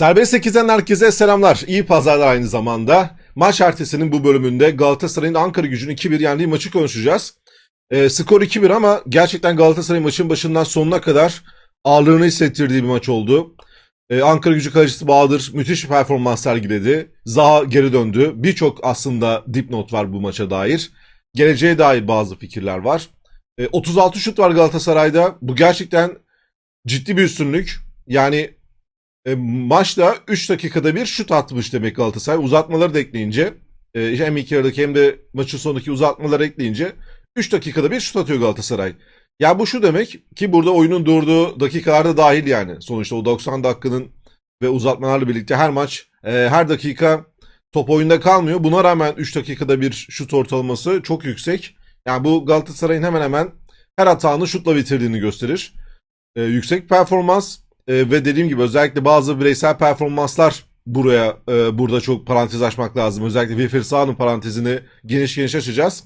Serbest 8'den herkese selamlar. İyi pazarlar aynı zamanda. Maç ertesinin bu bölümünde Galatasaray'ın Ankara gücünü 2-1 yendiği maçı konuşacağız. E, skor 2-1 ama gerçekten Galatasaray maçın başından sonuna kadar ağırlığını hissettirdiği bir maç oldu. E, Ankara gücü kalecisi Bahadır müthiş bir performans sergiledi. Zaha geri döndü. Birçok aslında dipnot var bu maça dair. Geleceğe dair bazı fikirler var. E, 36 şut var Galatasaray'da. Bu gerçekten ciddi bir üstünlük. Yani e, maçta 3 dakikada bir şut atmış demek Galatasaray. Uzatmaları da ekleyince e, hem ilk yarıdaki hem de maçın sonundaki uzatmaları ekleyince 3 dakikada bir şut atıyor Galatasaray. Ya bu şu demek ki burada oyunun durduğu dakikalarda dahil yani. Sonuçta o 90 dakikanın ve uzatmalarla birlikte her maç e, her dakika top oyunda kalmıyor. Buna rağmen 3 dakikada bir şut ortalaması çok yüksek. Yani bu Galatasaray'ın hemen hemen her hatanı şutla bitirdiğini gösterir. E, yüksek performans e, ve dediğim gibi özellikle bazı bireysel performanslar buraya e, burada çok parantez açmak lazım. Özellikle Wilfried Saha'nın parantezini geniş geniş açacağız.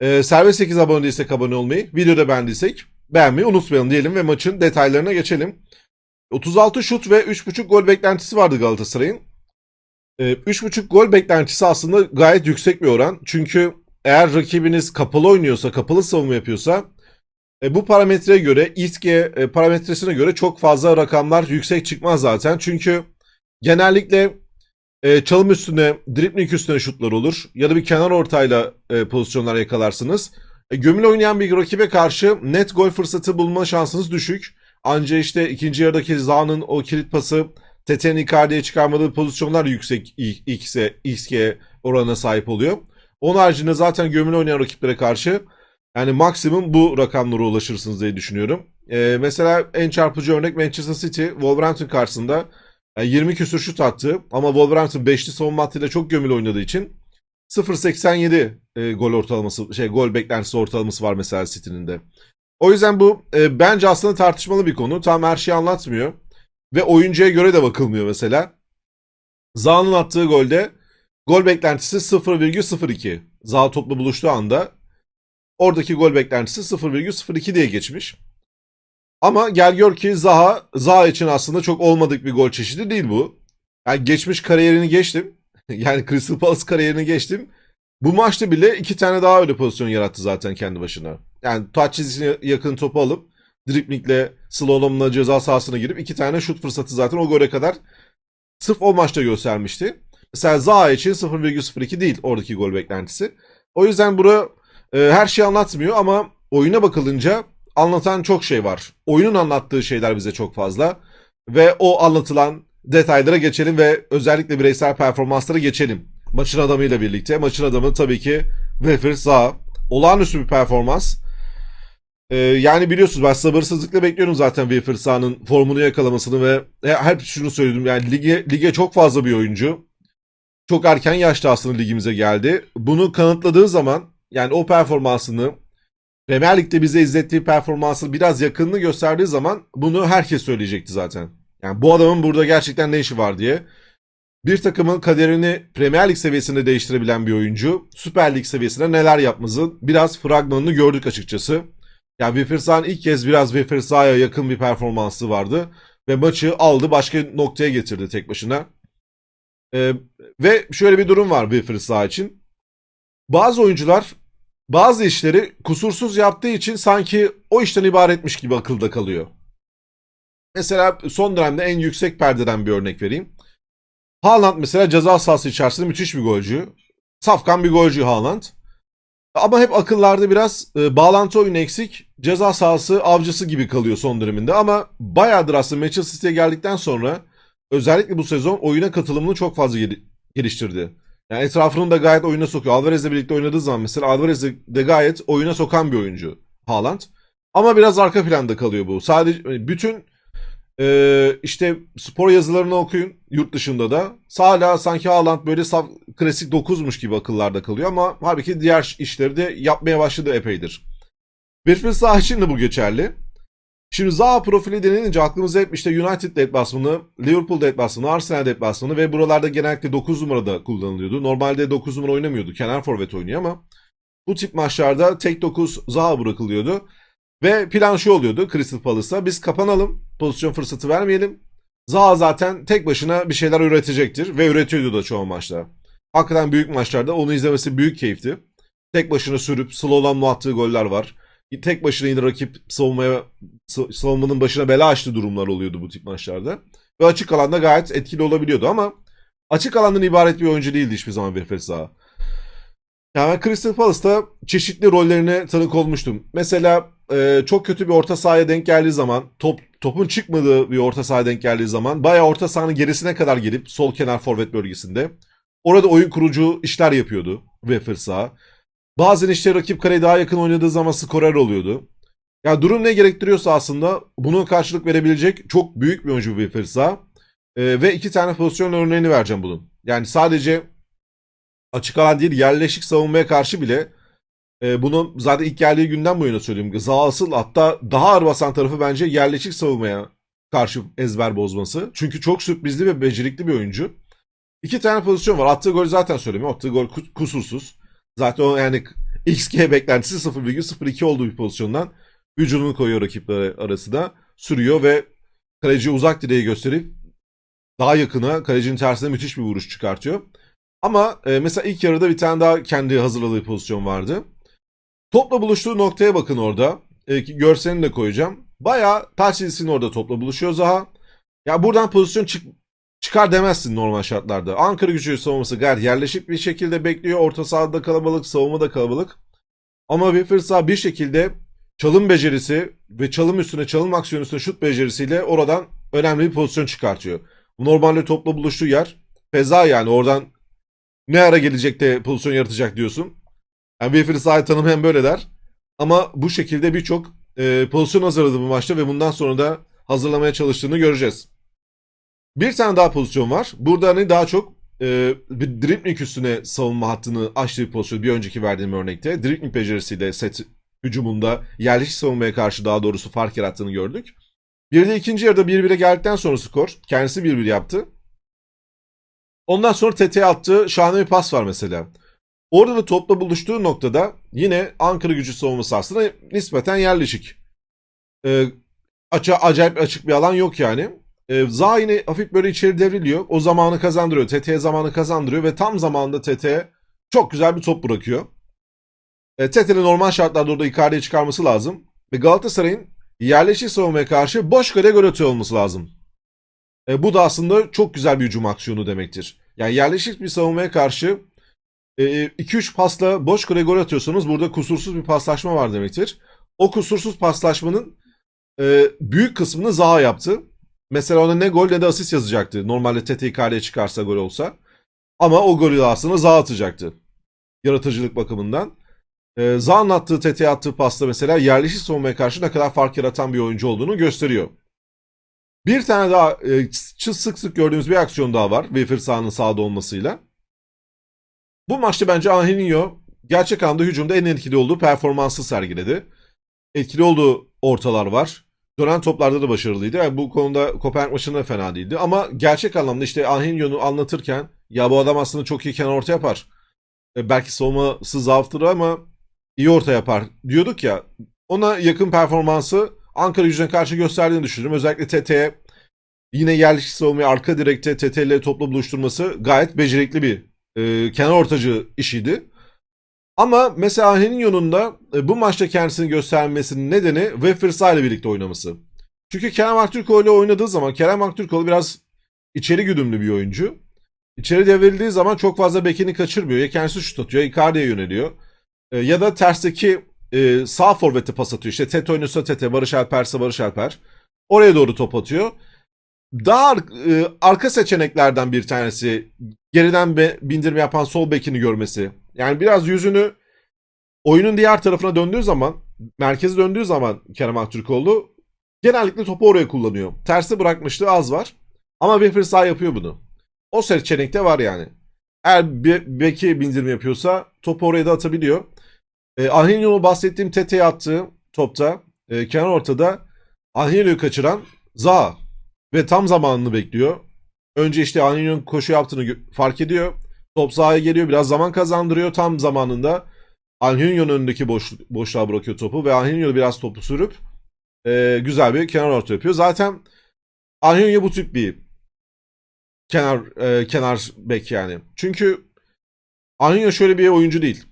E, Serbest 8 abone değilsek abone olmayı, videoda beğendiysek beğenmeyi unutmayalım diyelim ve maçın detaylarına geçelim. 36 şut ve 3.5 gol beklentisi vardı Galatasaray'ın. E, 3.5 gol beklentisi aslında gayet yüksek bir oran. Çünkü eğer rakibiniz kapalı oynuyorsa, kapalı savunma yapıyorsa e, bu parametreye göre, İSG e, parametresine göre çok fazla rakamlar yüksek çıkmaz zaten. Çünkü genellikle e, çalım üstüne, dribling üstüne şutlar olur. Ya da bir kenar ortayla e, pozisyonlar yakalarsınız. E, gömül oynayan bir rakibe karşı net gol fırsatı bulma şansınız düşük. Anca işte ikinci yarıdaki Zaha'nın o kilit pası Tete'nin Icardi'ye çıkarmadığı pozisyonlar yüksek XG, XG oranına sahip oluyor. Onun haricinde zaten gömül oynayan rakiplere karşı yani maksimum bu rakamlara ulaşırsınız diye düşünüyorum. Ee, mesela en çarpıcı örnek Manchester City Wolverhampton karşısında yani 20 küsur şut attı ama Wolverhampton 5'li savunma hattıyla çok gömülü oynadığı için 0.87 e, gol ortalaması şey gol beklentisi ortalaması var mesela City'nin de. O yüzden bu e, bence aslında tartışmalı bir konu. Tam her şeyi anlatmıyor. Ve oyuncuya göre de bakılmıyor mesela. Zaha'nın attığı golde gol beklentisi 0,02. Zaha topla buluştuğu anda oradaki gol beklentisi 0,02 diye geçmiş. Ama gel gör ki Zaha, Zaha için aslında çok olmadık bir gol çeşidi değil bu. Yani geçmiş kariyerini geçtim. yani Crystal Palace kariyerini geçtim. Bu maçta bile iki tane daha öyle pozisyon yarattı zaten kendi başına. Yani taç çizgisine yakın topu alıp driplingle, slalomla ceza sahasına girip iki tane şut fırsatı zaten o gole kadar sırf o maçta göstermişti. Mesela Zaha için 0,02 değil oradaki gol beklentisi. O yüzden bura e, her şeyi anlatmıyor ama oyuna bakılınca anlatan çok şey var. Oyunun anlattığı şeyler bize çok fazla. Ve o anlatılan detaylara geçelim ve özellikle bireysel performanslara geçelim. Maçın adamıyla birlikte. Maçın adamı tabii ki Wilfried Zaha. Olağanüstü bir performans. Ee, yani biliyorsunuz ben sabırsızlıkla bekliyorum zaten Wilfried Zaha'nın formunu yakalamasını ve hep şunu söyledim yani lige, lige çok fazla bir oyuncu. Çok erken yaşta aslında ligimize geldi. Bunu kanıtladığı zaman yani o performansını Premier Lig'de bize izlettiği performansı biraz yakınını gösterdiği zaman bunu herkes söyleyecekti zaten. Yani bu adamın burada gerçekten ne işi var diye. Bir takımın kaderini Premier Lig seviyesinde değiştirebilen bir oyuncu Süper Lig seviyesinde neler yapmasın biraz fragmanını gördük açıkçası. Yani Wilfried Zaha'nın ilk kez biraz Wilfried Zaha'ya yakın bir performansı vardı. Ve maçı aldı başka noktaya getirdi tek başına. Ee, ve şöyle bir durum var Zaha için. Bazı oyuncular bazı işleri kusursuz yaptığı için sanki o işten ibaretmiş gibi akılda kalıyor. Mesela son dönemde en yüksek perdeden bir örnek vereyim. Haaland mesela ceza sahası içerisinde müthiş bir golcü. Safkan bir golcü Haaland. Ama hep akıllarda biraz e, bağlantı oyunu eksik. Ceza sahası avcısı gibi kalıyor son döneminde. Ama bayağıdır aslında Manchester City'ye geldikten sonra özellikle bu sezon oyuna katılımını çok fazla gel- geliştirdi. Yani etrafını da gayet oyuna sokuyor. Alvarez'le birlikte oynadığı zaman mesela Alvarez de gayet oyuna sokan bir oyuncu Haaland. Ama biraz arka planda kalıyor bu. Sadece bütün e, işte spor yazılarını okuyun yurt dışında da. Hala sanki Haaland böyle saf, klasik 9'muş gibi akıllarda kalıyor ama halbuki diğer işleri de yapmaya başladı epeydir. Wilfried Zaha için de bu geçerli. Şimdi Zaha profili denilince aklımıza hep işte United deplasmanı, Liverpool deplasmanı, Arsenal deplasmanı ve buralarda genellikle 9 numarada kullanılıyordu. Normalde 9 numara oynamıyordu. Kenar forvet oynuyor ama bu tip maçlarda tek 9 Zaha bırakılıyordu. Ve plan şu oluyordu Crystal Palace'a. Biz kapanalım. Pozisyon fırsatı vermeyelim. Zaha zaten tek başına bir şeyler üretecektir ve üretiyordu da çoğu maçta. Hakikaten büyük maçlarda onu izlemesi büyük keyifti. Tek başına sürüp slow'dan attığı goller var. Tek başına yine rakip savunmaya sa- savunmanın başına bela açtığı durumlar oluyordu bu tip maçlarda. Ve açık alanda gayet etkili olabiliyordu ama açık alandan ibaret bir oyuncu değildi hiçbir zaman Wilfried Zaha. Yani Crystal Palace'ta çeşitli rollerine tanık olmuştum. Mesela e, çok kötü bir orta sahaya denk geldiği zaman, top topun çıkmadığı bir orta sahaya denk geldiği zaman bayağı orta sahanın gerisine kadar gelip sol kenar forvet bölgesinde orada oyun kurucu işler yapıyordu Wilfried Zaha. Bazen işte rakip kaleye daha yakın oynadığı zaman skorer oluyordu. Ya durum ne gerektiriyorsa aslında bunun karşılık verebilecek çok büyük bir oyuncu Wilfried Zaha. E, ve iki tane pozisyon örneğini vereceğim bunun. Yani sadece açık alan değil yerleşik savunmaya karşı bile e, bunu zaten ilk geldiği günden bu yana söyleyeyim. Zaha asıl hatta daha ağır basan tarafı bence yerleşik savunmaya karşı ezber bozması. Çünkü çok sürprizli ve becerikli bir oyuncu. İki tane pozisyon var. Attığı gol zaten söylemiyorum. Attığı gol ku- kusursuz. Zaten o yani XG beklentisi 0,02 olduğu bir pozisyondan vücudunu koyuyor rakipleri arasında. Sürüyor ve kaleciye uzak direği gösterip daha yakına kalecinin tersine müthiş bir vuruş çıkartıyor. Ama e, mesela ilk yarıda bir tane daha kendi hazırladığı pozisyon vardı. Topla buluştuğu noktaya bakın orada. E, görselini de koyacağım. Bayağı Persils'in orada topla buluşuyor Zaha. Ya buradan pozisyon çık çıkar demezsin normal şartlarda. Ankara gücü savunması gayet yerleşik bir şekilde bekliyor. Orta sahada kalabalık, savunmada kalabalık. Ama Wilfried Zaha bir şekilde çalım becerisi ve çalım üstüne, çalım aksiyonu üstüne şut becerisiyle oradan önemli bir pozisyon çıkartıyor. Normalde topla buluştuğu yer feza yani oradan ne ara gelecek de pozisyon yaratacak diyorsun. Yani Wilfried Zaha'yı tanımayan böyle der. Ama bu şekilde birçok e, pozisyon hazırladı bu maçta ve bundan sonra da hazırlamaya çalıştığını göreceğiz. Bir tane daha pozisyon var. Burada hani daha çok e, bir dribbling üstüne savunma hattını açtığı bir pozisyon. Bir önceki verdiğim örnekte. Dribbling becerisiyle set hücumunda yerleşik savunmaya karşı daha doğrusu fark yarattığını gördük. Bir de ikinci yarıda 1-1'e geldikten sonra skor. Kendisi 1-1 yaptı. Ondan sonra TT'ye attığı şahane bir pas var mesela. Orada da topla buluştuğu noktada yine Ankara gücü savunması aslında nispeten yerleşik. Ee, açı, acayip açık bir alan yok yani. Ee, Zaha yine hafif böyle içeri devriliyor. O zamanı kazandırıyor. TT'ye zamanı kazandırıyor ve tam zamanında TT'ye çok güzel bir top bırakıyor. E, TT'nin normal şartlarda orada Icardi'yi çıkarması lazım. Ve Galatasaray'ın yerleşik savunmaya karşı boş kale gol atıyor olması lazım. E, bu da aslında çok güzel bir hücum aksiyonu demektir. Yani yerleşik bir savunmaya karşı 2-3 pasla boş kale gol atıyorsanız burada kusursuz bir paslaşma var demektir. O kusursuz paslaşmanın e, büyük kısmını Zaha yaptı. Mesela ona ne gol ne de asist yazacaktı. Normalde Tete Icardi'ye çıkarsa gol olsa. Ama o golü aslında Zaha atacaktı. Yaratıcılık bakımından. E, Zaha'nın attığı Tete'ye attığı pasta mesela yerleşik savunmaya karşı ne kadar fark yaratan bir oyuncu olduğunu gösteriyor. Bir tane daha e, sık sık gördüğümüz bir aksiyon daha var. Wilfried Zaha'nın sahada olmasıyla. Bu maçta bence Angelinho gerçek anlamda hücumda en etkili olduğu performansı sergiledi. Etkili olduğu ortalar var. Dönen toplarda da başarılıydı. Yani bu konuda Kopenhag maçında da fena değildi. Ama gerçek anlamda işte Angelinho'nu anlatırken ya bu adam aslında çok iyi kenar orta yapar. E, belki savunması zaaftır ama iyi orta yapar diyorduk ya. Ona yakın performansı Ankara gücüne karşı gösterdiğini düşünüyorum. Özellikle TT'ye yine yerleşik savunmayı arka direkte TT ile topla buluşturması gayet becerikli bir e, kenar ortacı işiydi. Ama mesela Angelinho'nun da e, bu maçta kendisini göstermesinin nedeni Zaha ile birlikte oynaması. Çünkü Kerem Aktürkoğlu ile oynadığı zaman Kerem Aktürkoğlu biraz içeri güdümlü bir oyuncu. İçeri devrildiği zaman çok fazla bekini kaçırmıyor. Ya kendisi şut atıyor, Icardi'ye yöneliyor. E, ya da tersteki e, sağ forvete pas atıyor. İşte Tete oynuyorsa Tete, Barış Alper'se Barış Alper. Oraya doğru top atıyor. Daha arka seçeneklerden bir tanesi geriden bindirme yapan sol bekini görmesi. Yani biraz yüzünü oyunun diğer tarafına döndüğü zaman, merkeze döndüğü zaman Kerem Aktürkoğlu genellikle topu oraya kullanıyor. Tersi bırakmışlığı az var. Ama Wilfried Zaha yapıyor bunu. O seçenekte var yani. Eğer beki bindirme yapıyorsa topu oraya da atabiliyor. E, Angelino'nun bahsettiğim Tete'ye attığı topta e, kenar ortada Angelino'yu kaçıran Zaha. Ve tam zamanını bekliyor. Önce işte Angelino'nun koşu yaptığını fark ediyor. Top sahaya geliyor. Biraz zaman kazandırıyor. Tam zamanında Angelino'nun önündeki boş, boşluğa bırakıyor topu. Ve Angelino biraz topu sürüp e, güzel bir kenar orta yapıyor. Zaten Angelino bu tip bir kenar e, kenar bek yani. Çünkü Angelino şöyle bir oyuncu değil.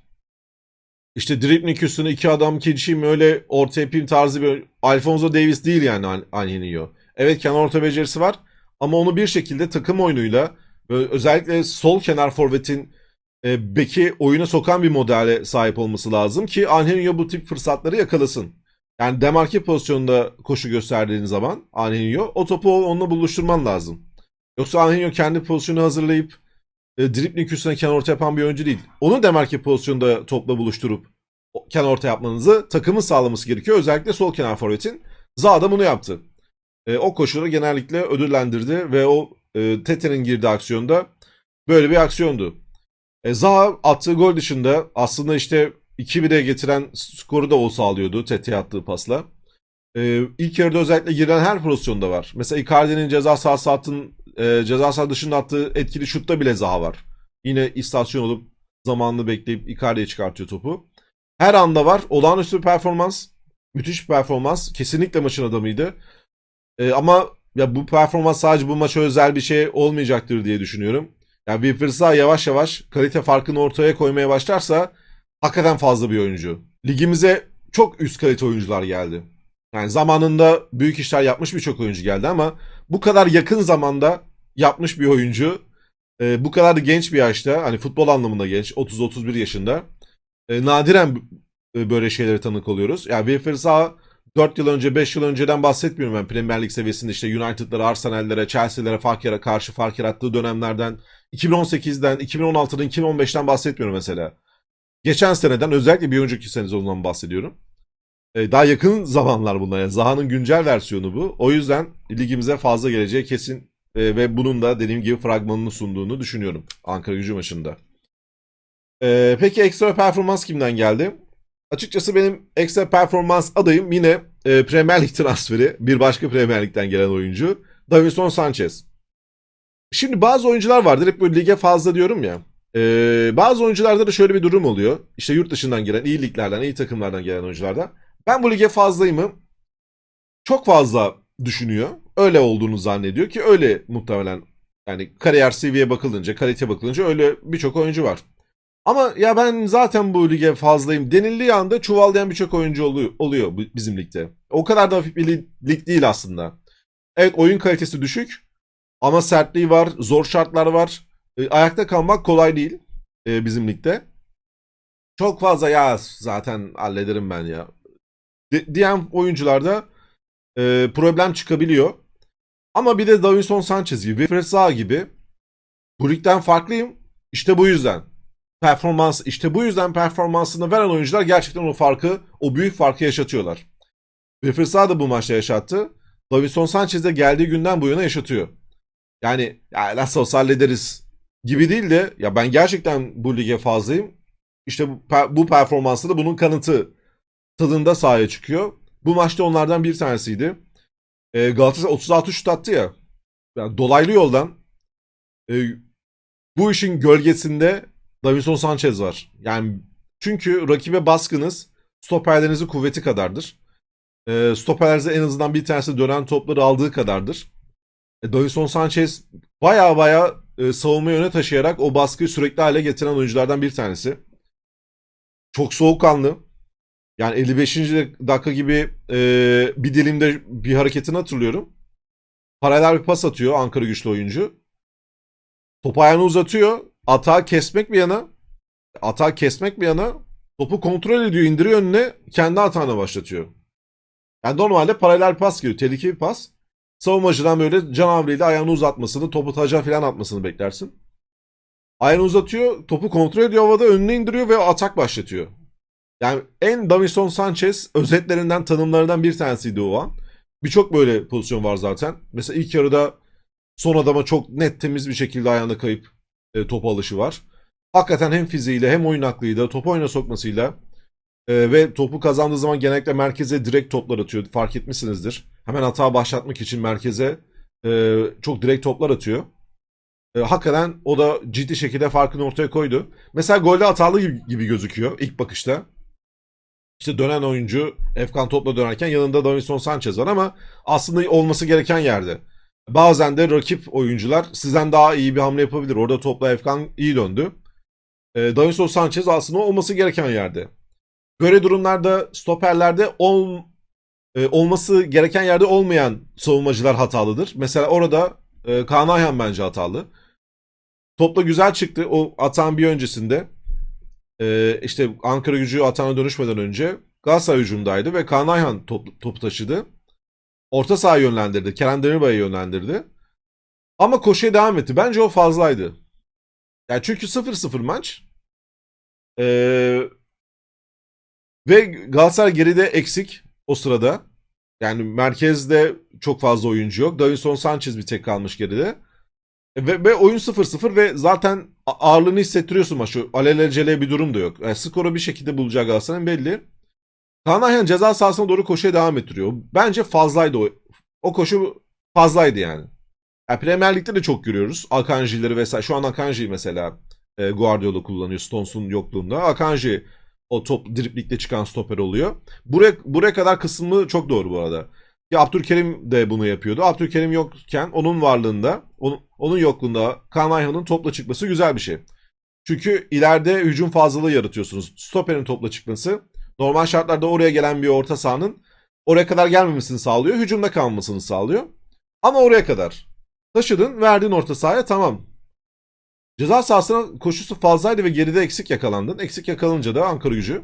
İşte dribbling üstüne iki adam keçiyim öyle orta yapayım tarzı bir Alfonso Davis değil yani An- Angelino. Evet kenar orta becerisi var ama onu bir şekilde takım oyunuyla özellikle sol kenar forvetin e, beki oyuna sokan bir modele sahip olması lazım ki Angelino bu tip fırsatları yakalasın. Yani demarke pozisyonunda koşu gösterdiğin zaman Angelino o topu onunla buluşturman lazım. Yoksa Angelino kendi pozisyonu hazırlayıp e, dribbling üstüne kenar orta yapan bir oyuncu değil. Onu demarke pozisyonda topla buluşturup kenar orta yapmanızı takımın sağlaması gerekiyor. Özellikle sol kenar forvetin. Zaha da bunu yaptı. E, o koşuları genellikle ödüllendirdi ve o e, Tete'nin girdiği aksiyonda böyle bir aksiyondu. E, Zaha attığı gol dışında aslında işte 2-1'e getiren skoru da o sağlıyordu Tete'ye attığı pasla. E, ilk yarıda özellikle giren her pozisyonda var. Mesela Icardi'nin ceza sahası attığın, e, ceza sahası dışında attığı etkili şutta bile Zaha var. Yine istasyon olup zamanını bekleyip Icardi'ye çıkartıyor topu. Her anda var. Olağanüstü bir performans. Müthiş bir performans. Kesinlikle maçın adamıydı. E, ama ya bu performans sadece bu maça özel bir şey olmayacaktır diye düşünüyorum. Yani Wilfried Zaha yavaş yavaş kalite farkını ortaya koymaya başlarsa hakikaten fazla bir oyuncu. Ligimize çok üst kalite oyuncular geldi. Yani zamanında büyük işler yapmış birçok oyuncu geldi ama bu kadar yakın zamanda yapmış bir oyuncu e, bu kadar da genç bir yaşta hani futbol anlamında genç 30-31 yaşında e, nadiren e, böyle şeylere tanık oluyoruz. Yani Wilfried Zaha 4 yıl önce 5 yıl önceden bahsetmiyorum ben Premier Lig seviyesinde işte United'lara, Arsenal'lere, Chelsea'lere fark yara karşı fark yarattığı dönemlerden 2018'den, 2016'dan, 2015'ten bahsetmiyorum mesela. Geçen seneden özellikle bir önceki sezondan bahsediyorum. E, daha yakın zamanlar bunlar. Yani Zaha'nın güncel versiyonu bu. O yüzden ligimize fazla geleceği kesin E, ve bunun da dediğim gibi fragmanını sunduğunu düşünüyorum Ankara gücü maçında. E, peki ekstra performans kimden geldi? Açıkçası benim ekstra performans adayım yine e, Premier Lig transferi. Bir başka Premier Lig'den gelen oyuncu. Davinson Sanchez. Şimdi bazı oyuncular vardır. Hep böyle lige fazla diyorum ya. E, bazı oyuncularda da şöyle bir durum oluyor. İşte yurt dışından gelen, iyi liglerden, iyi takımlardan gelen oyuncularda. Ben bu lige fazlayımı çok fazla düşünüyor. Öyle olduğunu zannediyor ki öyle muhtemelen yani kariyer seviyeye bakılınca, kalite bakılınca öyle birçok oyuncu var. Ama ya ben zaten bu lige fazlayım denildiği anda çuvallayan birçok oyuncu oluyor, bizim ligde. O kadar da hafif bir lig, değil aslında. Evet oyun kalitesi düşük ama sertliği var, zor şartlar var. E, ayakta kalmak kolay değil e, bizim ligde. Çok fazla ya zaten hallederim ben ya. di- diyen oyuncularda e, problem çıkabiliyor. Ama bir de Davinson Sanchez gibi, Zaha gibi bu ligden farklıyım. İşte bu yüzden performans işte bu yüzden performansını veren oyuncular gerçekten o farkı, o büyük farkı yaşatıyorlar. Zaha da bu maçta yaşattı. Davinson Sanchez de geldiği günden bu yana yaşatıyor. Yani ya nasıl olsa hallederiz gibi değil de ya ben gerçekten bu lige fazlayım. İşte bu, bu performansı da bunun kanıtı tadında sahaya çıkıyor. Bu maçta onlardan bir tanesiydi. E, Galatasaray 36 şut attı ya. Yani dolaylı yoldan e, bu işin gölgesinde Davinson Sanchez var. Yani çünkü rakibe baskınız stoperlerinizin kuvveti kadardır. E, stoperlerinizde en azından bir tanesi dönen topları aldığı kadardır. E, Davinson Sanchez baya baya e, savunma yöne taşıyarak o baskıyı sürekli hale getiren oyunculardan bir tanesi. Çok soğukkanlı. Yani 55. dakika gibi e, bir dilimde bir hareketini hatırlıyorum. Paralel bir pas atıyor Ankara güçlü oyuncu. Topu ayağını uzatıyor. Atağı kesmek bir yana. Atağı kesmek bir yana. Topu kontrol ediyor, indiriyor önüne. Kendi atağına başlatıyor. Yani normalde paralel pas geliyor. Tehlikeli bir pas. Savunmacıdan böyle can havliyle ayağını uzatmasını, topu taca falan atmasını beklersin. Ayağını uzatıyor, topu kontrol ediyor havada, önüne indiriyor ve atak başlatıyor. Yani en Davinson Sanchez özetlerinden, tanımlarından bir tanesiydi o an. Birçok böyle pozisyon var zaten. Mesela ilk yarıda son adama çok net temiz bir şekilde ayağına kayıp e, topu alışı var. Hakikaten hem fiziğiyle hem oyun aklıyla, topu oyuna sokmasıyla e, ve topu kazandığı zaman genellikle merkeze direkt toplar atıyor. Fark etmişsinizdir. Hemen hata başlatmak için merkeze e, çok direkt toplar atıyor. E, hakikaten o da ciddi şekilde farkını ortaya koydu. Mesela golde hatalı gibi, gibi gözüküyor ilk bakışta. İşte dönen oyuncu Efkan topla dönerken yanında Davinson Sanchez var ama aslında olması gereken yerde. Bazen de rakip oyuncular sizden daha iyi bir hamle yapabilir. Orada topla Efkan iyi döndü. E, Davinson Sanchez aslında olması gereken yerde. Böyle durumlarda stoperlerde ol, e, olması gereken yerde olmayan savunmacılar hatalıdır. Mesela orada e, Kaan Ayhan bence hatalı. Topla güzel çıktı. O atan bir öncesinde e, işte Ankara gücü atana dönüşmeden önce Galatasaray hücumdaydı ve Kaan Ayhan top, topu taşıdı. Orta saha yönlendirdi. Kerem Demirbay'ı yönlendirdi. Ama koşuya devam etti. Bence o fazlaydı. Yani çünkü 0-0 maç. Ee, ve Galatasaray geride eksik o sırada. Yani merkezde çok fazla oyuncu yok. Davinson Sanchez bir tek kalmış geride. Ve, ve oyun 0-0 ve zaten ağırlığını hissettiriyorsun maçı. Alelacele bir durum da yok. Yani skoru bir şekilde bulacak Galatasaray'ın belli. Kaan ceza sahasına doğru koşuya devam ettiriyor. Bence fazlaydı o. O koşu fazlaydı yani. yani Premier Lig'de de çok görüyoruz. Akanji'leri vesaire. Şu an Akanji mesela e, Guardiola kullanıyor Stones'un yokluğunda. Akanji o top driplikte çıkan stoper oluyor. Buraya, buraya kadar kısmı çok doğru bu arada. Ya Abdülkerim de bunu yapıyordu. Abdülkerim yokken onun varlığında, onun, onun yokluğunda Kaan topla çıkması güzel bir şey. Çünkü ileride hücum fazlalığı yaratıyorsunuz. Stoperin topla çıkması normal şartlarda oraya gelen bir orta sahanın oraya kadar gelmemesini sağlıyor. Hücumda kalmasını sağlıyor. Ama oraya kadar. Taşıdın, verdin orta sahaya tamam. Ceza sahasına koşusu fazlaydı ve geride eksik yakalandın. Eksik yakalanınca da Ankara gücü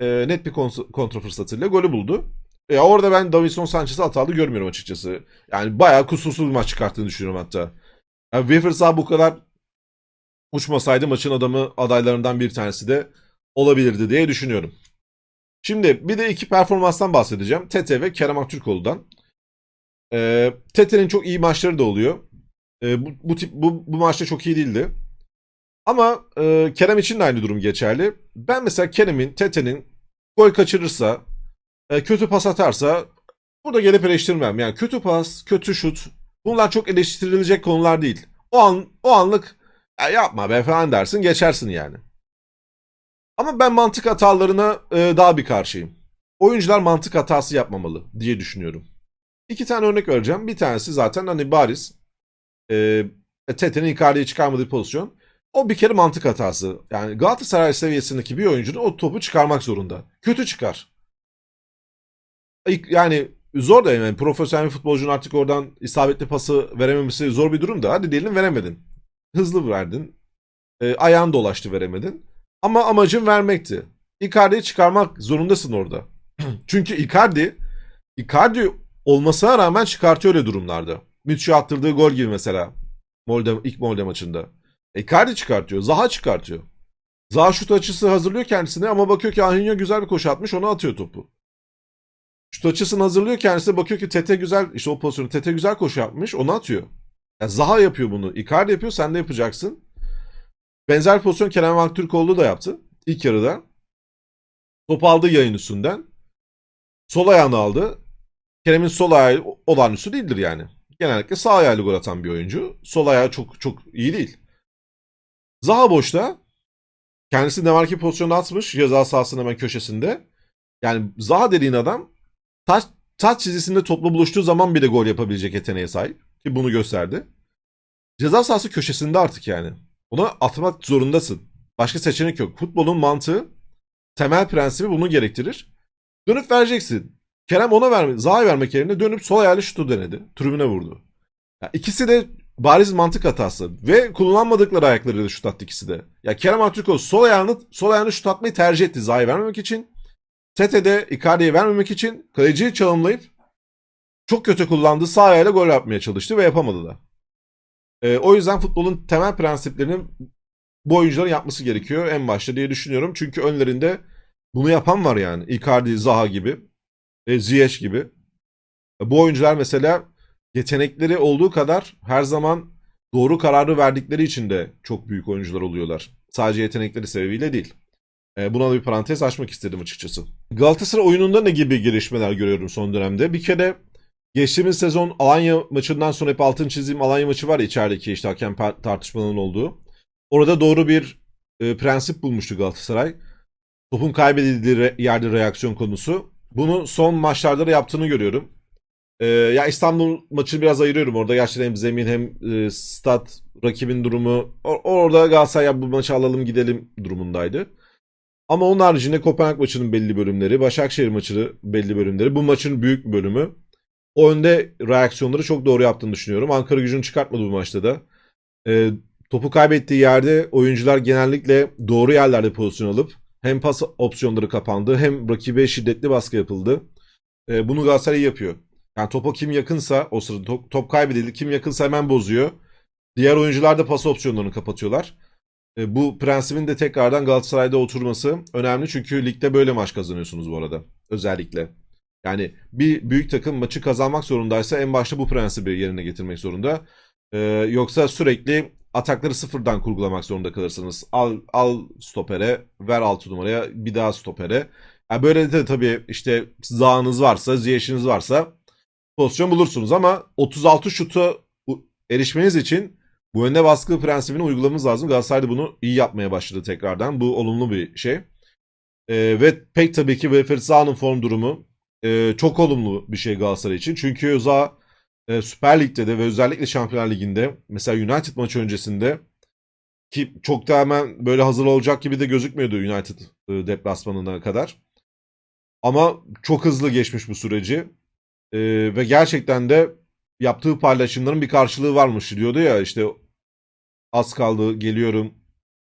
e, net bir kontra fırsatıyla golü buldu. E, orada ben Davinson Sanchez'i hatalı görmüyorum açıkçası. Yani bayağı kusursuz bir maç çıkarttığını düşünüyorum hatta. Yani Weaver sağ bu kadar uçmasaydı maçın adamı adaylarından bir tanesi de olabilirdi diye düşünüyorum. Şimdi bir de iki performanstan bahsedeceğim. Tete ve Kerem Aktürkoğlu'dan. Ee, Tete'nin çok iyi maçları da oluyor. Ee, bu, bu tip bu, bu maçta çok iyi değildi. Ama e, Kerem için de aynı durum geçerli. Ben mesela Kerem'in, Tete'nin gol kaçırırsa, e, kötü pas atarsa burada gelip eleştirmem. Yani kötü pas, kötü şut bunlar çok eleştirilecek konular değil. O an o anlık "Ya yapma be falan dersin geçersin yani. Ama ben mantık hatalarına e, daha bir karşıyım. Oyuncular mantık hatası yapmamalı diye düşünüyorum. İki tane örnek vereceğim. Bir tanesi zaten hani bariz. E, Tete'nin Icardi'yi çıkarmadığı pozisyon. O bir kere mantık hatası. Yani Galatasaray seviyesindeki bir oyuncunun o topu çıkarmak zorunda. Kötü çıkar. Yani zor da yani profesyonel bir futbolcunun artık oradan isabetli pası verememesi zor bir durum da. Hadi diyelim veremedin. Hızlı verdin. E, ayağın dolaştı veremedin. Ama amacın vermekti. Icardi'yi çıkarmak zorundasın orada. Çünkü Icardi Icardi olmasına rağmen çıkartıyor öyle durumlarda. Müthiş attırdığı gol gibi mesela. Molde, ilk Molde maçında. Icardi çıkartıyor. Zaha çıkartıyor. Zaha şut açısı hazırlıyor kendisine ama bakıyor ki Ahinyo güzel bir koşu atmış ona atıyor topu. Şut açısını hazırlıyor kendisi bakıyor ki Tete güzel işte o pozisyonu Tete güzel koşu yapmış onu atıyor. Yani Zaha yapıyor bunu. Icardi yapıyor sen de yapacaksın. Benzer pozisyon Kerem Aktürkoğlu da yaptı. ilk yarıda. Topu aldı yayın üstünden. Sol ayağını aldı. Kerem'in sol ayağı olağanüstü değildir yani. Genellikle sağ ayağıyla gol atan bir oyuncu. Sol ayağı çok çok iyi değil. Zaha boşta. Kendisi ne var ki pozisyonu atmış ceza sahasının hemen köşesinde. Yani Zaha dediğin adam taç, taç çizgisinde topla buluştuğu zaman bile gol yapabilecek yeteneğe sahip. Ki bunu gösterdi. Ceza sahası köşesinde artık yani. Ona atmak zorundasın. Başka seçenek yok. Futbolun mantığı, temel prensibi bunu gerektirir. Dönüp vereceksin. Kerem ona verme, Zaha'ya vermek yerine dönüp sol ayağıyla şutu denedi. Tribüne vurdu. Ya ikisi de bariz mantık hatası. Ve kullanmadıkları ayaklarıyla şut attı ikisi de. Ya Kerem Aktürkoğlu sol ayağını, sol ayağını şut atmayı tercih etti Zaha'ya vermemek için. Tete de Icardi'ye vermemek için kaleciyi çalımlayıp çok kötü kullandığı sağ ayağıyla gol yapmaya çalıştı ve yapamadı da. Ee, o yüzden futbolun temel prensiplerini bu oyuncuların yapması gerekiyor en başta diye düşünüyorum. Çünkü önlerinde bunu yapan var yani. Icardi, Zaha gibi, e, Ziyech gibi. E, Bu oyuncular mesela yetenekleri olduğu kadar her zaman doğru kararı verdikleri için de çok büyük oyuncular oluyorlar. Sadece yetenekleri sebebiyle değil. E, Buna da bir parantez açmak istedim açıkçası. Galatasaray oyununda ne gibi gelişmeler görüyorum son dönemde? Bir kere Geçtiğimiz sezon Alanya maçından sonra hep altını çizdiğim Alanya maçı var ya içerideki işte hakem tartışmalarının olduğu. Orada doğru bir e, prensip bulmuştu Galatasaray. Topun kaybedildiği re- yerde reaksiyon konusu. Bunu son maçlarda da yaptığını görüyorum. Ee, ya İstanbul maçını biraz ayırıyorum. Orada gerçekten hem zemin hem e, stat rakibin durumu. O- orada Galatasaray ya bu maçı alalım gidelim durumundaydı. Ama onun haricinde Kopenhag maçının belli bölümleri, Başakşehir maçı belli bölümleri, bu maçın büyük bölümü. O önde reaksiyonları çok doğru yaptığını düşünüyorum. Ankara gücünü çıkartmadı bu maçta da. Ee, topu kaybettiği yerde oyuncular genellikle doğru yerlerde pozisyon alıp hem pas opsiyonları kapandı hem rakibe şiddetli baskı yapıldı. Ee, bunu Galatasaray yapıyor. Yani topa kim yakınsa o sırada top, top kaybedildi. Kim yakınsa hemen bozuyor. Diğer oyuncular da pas opsiyonlarını kapatıyorlar. E, bu prensibin de tekrardan Galatasaray'da oturması önemli. Çünkü ligde böyle maç kazanıyorsunuz bu arada. Özellikle. Yani bir büyük takım maçı kazanmak zorundaysa en başta bu prensibi yerine getirmek zorunda. E, yoksa sürekli atakları sıfırdan kurgulamak zorunda kalırsınız. Al, al stopere, ver altı numaraya, bir daha stopere. Yani böyle de tabii işte Zaha'nız varsa, Ziyech'iniz varsa pozisyon bulursunuz ama 36 şuta erişmeniz için bu önde baskı prensibini uygulamanız lazım. Galatasaray da bunu iyi yapmaya başladı tekrardan. Bu olumlu bir şey. Ee, ve pek tabii ki Wilfried Zaha'nın form durumu e, çok olumlu bir şey Galatasaray için. Çünkü Zaha e, Süper Lig'de de ve özellikle Şampiyonlar Ligi'nde mesela United maçı öncesinde ki çok da hemen böyle hazır olacak gibi de gözükmüyordu United e, deplasmanına kadar. Ama çok hızlı geçmiş bu süreci. Ee, ve gerçekten de yaptığı paylaşımların bir karşılığı varmış diyordu ya işte az kaldı geliyorum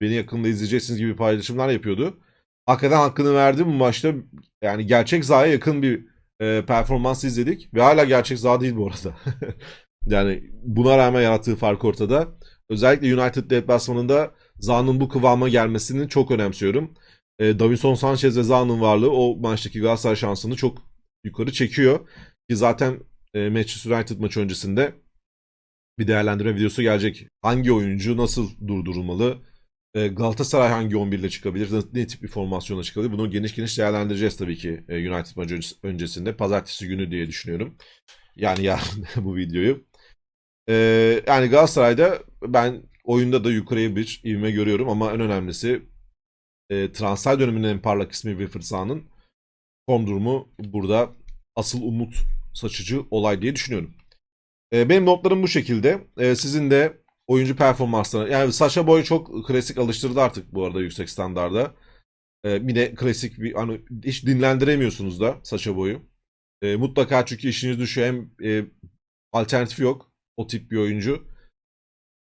beni yakında izleyeceksiniz gibi paylaşımlar yapıyordu. Hakikaten hakkını verdi bu maçta yani gerçek Zaha'ya yakın bir e, performans izledik ve hala gerçek Zaha değil bu arada. yani buna rağmen yarattığı fark ortada. Özellikle United deplasmanında Zaha'nın bu kıvama gelmesini çok önemsiyorum. E, Davinson Sanchez ve Zaha'nın varlığı o maçtaki Galatasaray şansını çok yukarı çekiyor. Ki zaten e, Manchester United maçı öncesinde bir değerlendirme videosu gelecek. Hangi oyuncu nasıl durdurulmalı? E, Galatasaray hangi 11 ile çıkabilir? Ne, tip bir formasyonla çıkabilir? Bunu geniş geniş değerlendireceğiz tabii ki e, United maçı önce- öncesinde. Pazartesi günü diye düşünüyorum. Yani yarın bu videoyu. E, yani Galatasaray'da ben oyunda da yukarıya bir ivme görüyorum ama en önemlisi e, transfer döneminin en parlak ismi Wilfried Zaha'nın form durumu burada asıl umut saçıcı olay diye düşünüyorum. E, benim notlarım bu şekilde. Sizin de oyuncu performansları. Yani Sasha Boy çok klasik alıştırdı artık bu arada yüksek standarda. E, bir de klasik bir hani hiç dinlendiremiyorsunuz da Sasha Boy'u. E, mutlaka çünkü işiniz düşüyor hem e, alternatifi yok o tip bir oyuncu.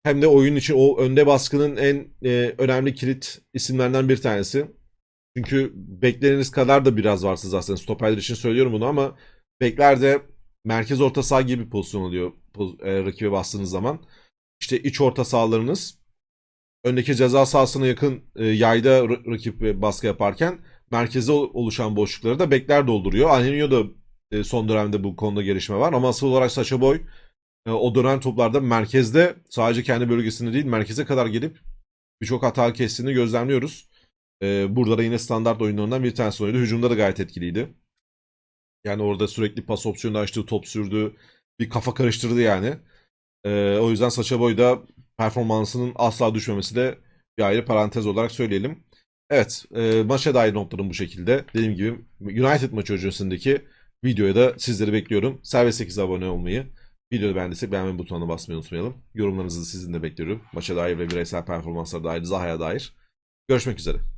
Hem de oyun için o önde baskının en e, önemli kilit isimlerinden bir tanesi. Çünkü bekleriniz kadar da biraz varsınız aslında. Stoperler için söylüyorum bunu ama bekler de merkez orta saha gibi bir pozisyon alıyor e, rakibe bastığınız zaman. İşte iç orta sahalarınız öndeki ceza sahasına yakın e, yayda ra- rakip baskı yaparken merkeze ol- oluşan boşlukları da bekler dolduruyor. Anelio da e, son dönemde bu konuda gelişme var ama asıl olarak Sacha Boy e, o dönem toplarda merkezde sadece kendi bölgesinde değil merkeze kadar gelip birçok hata kestiğini gözlemliyoruz. E, burada da yine standart oyunlarından bir tanesi oynadı. Hücumda da gayet etkiliydi. Yani orada sürekli pas opsiyonu açtı, top sürdü. Bir kafa karıştırdı yani. Ee, o yüzden Sacha Boy da performansının asla düşmemesi de bir ayrı parantez olarak söyleyelim. Evet, e, maça dair notlarım bu şekilde. Dediğim gibi United maçı öncesindeki videoya da sizleri bekliyorum. Serbest 8'e abone olmayı, videoyu beğendiysek beğenme butonuna basmayı unutmayalım. Yorumlarınızı sizin de bekliyorum. Maça dair ve bireysel performanslara dair, Zaha'ya dair. Görüşmek üzere.